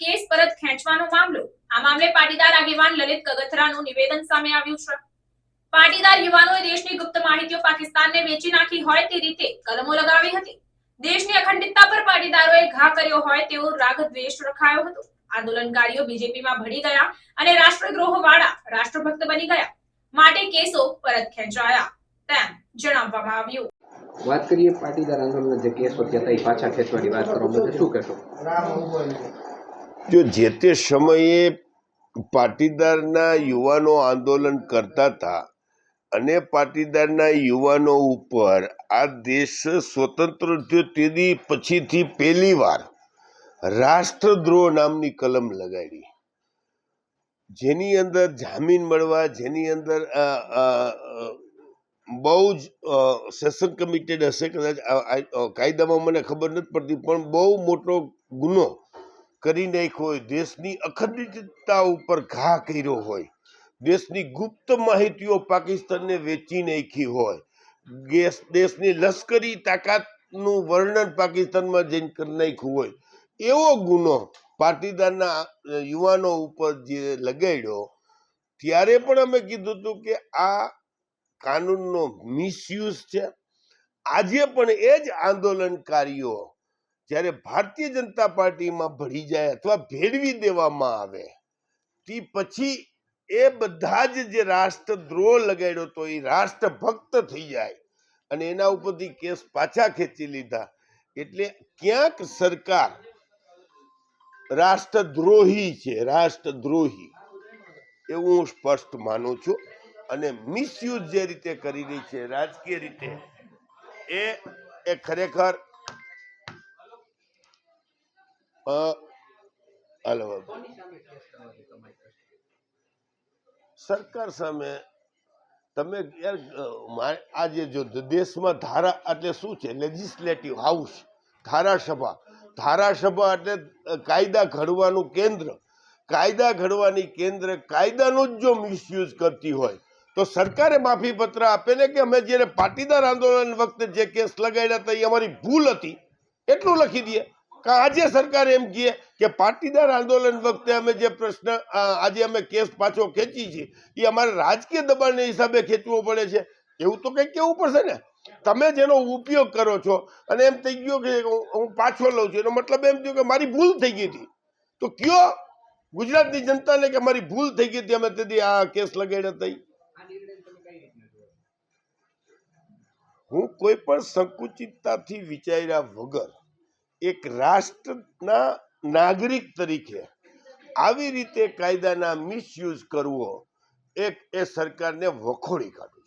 Case પરત ખેંચવાનો મામલો, આ મામલે પાટીદાર આગેવાન લલિત કગથરાનું નિવેદન સામે આવ્યું છે. પાટીદાર યુવાનોએ દેશની ગુપ્ત માહિતીઓ પાકિસ્તાનને વેચી નાખી હોય તે રીતે કલમો લગાવી હતી. દેશની અખંડિતતા પર પાટીદારોએ ઘા કર્યો હોય તેવો રાગ દ્વેષ રખાયો હતો. આંદોલનકારીઓ બીજેપીમાં ભળી ગયા અને રાષ્ટ્રદ્રોહ વાળા રાષ્ટ્રભક્ત બની ગયા. માટે કેસો પરત ખેંચાયા તેમ જણાવવામાં આવ્યું. વાત કરીએ પાટીદાર આંદોલનના જે કેસ થયા હતા પાછા ખેંચવાની વાત કરો બધું શું કહેશો? જો જે તે સમયે પાટીદારના યુવાનો આંદોલન કરતા હતા અને પાટીદારના યુવાનો ઉપર આ દેશ સ્વતંત્ર થયો તેની પછીથી પહેલી વાર રાષ્ટ્રદ્રોહ નામની કલમ લગાડી. જેની અંદર જામીન મળવા, જેની અંદર બહુ જ સેશન કમિટેડ હશે કદાચ કાયદામાં મને ખબર નથી પડતી, પણ બહુ મોટો ગુનો કરી નાખ્યો હોય, દેશની અખંડિતતા ઉપર ઘા કર્યો હોય, દેશની ગુપ્ત માહિતીઓ પાકિસ્તાનને વેચી નાખી હોય દેશ દેશની લશ્કરી તાકાતનું વર્ણન પાકિસ્તાનમાં જઈને કરી નાખ્યું હોય, એવો ગુનો પાટીદારના યુવાનો ઉપર જે લગાડ્યો, ત્યારે પણ અમે કીધું હતું કે આ કાનૂનનો મિસયુઝ છે. આજે પણ એ જ આંદોલનકારીઓ જ્યારે ભારતીય જનતા પાર્ટીમાં ભળી જાય અથવા ભેળવી દેવામાં આવે, તે પછી એ બધા જ જે રાષ્ટ્રદ્રોહ લગાડ્યો તો એ રાષ્ટ્રભક્ત થઈ જાય અને એના ઉપરથી કેસ પાછા ખેંચી લીધા. એટલે ક્યાંક સરકાર રાષ્ટ્રદ્રોહી છે, રાષ્ટ્રદ્રોહી. એવું હું સ્પષ્ટ માનું છું. અને મિસયુઝ જે રીતે કરી રહી છે, રાજકીય રીતે, એ એ ખરેખર સરકાર સામે તમે આજે જો દેશમાં ધારા, એટલે શું છે લેજિસ્લેટિવ હાઉસ ધારાસભા ધારાસભા એટલે કાયદા ઘડવાનું કેન્દ્ર, કાયદા ઘડવાની કેન્દ્ર, કાયદાનો જ જો મિસયુઝ કરતી હોય તો સરકારે માફી પત્ર આપે ને કે અમે જ્યારે પાટીદાર આંદોલન વખતે જે કેસ લગાડ્યા હતા, એ અમારી ભૂલ હતી. એટલું લખી દઈએ. કે આજે સરકાર એમ કહે કે પાટીદાર આંદોલન વખતે અમે જે પ્રશ્ન આજે અમે કેસ પાછો ખેંચી છીએ, એ અમારે રાજકીય દબાણને હિસાબે ખેંચવો પડે છે. એવું તો કંઈક કહેવું પડશે ને? તમે જેનો ઉપયોગ કરો છો, અને એમ થઈ ગયો કે હું પાછો લઉં છું, એનો મતલબ એમ થયો કે મારી ભૂલ થઈ ગઈ હતી. તો કયો? ગુજરાતની જનતાને કે મારી ભૂલ થઈ ગઈ હતી, અમે તેથી આ કેસ લગાડ્યા હતા હું કોઈ પણ સંકુચિતતાથી વિચાર્યા વગર એક રાષ્ટ્રના નાગરિક તરીકે આવી રીતે કાયદાના મિસયુઝ કરવો, એક એ સરકારને વખોડી કાઢું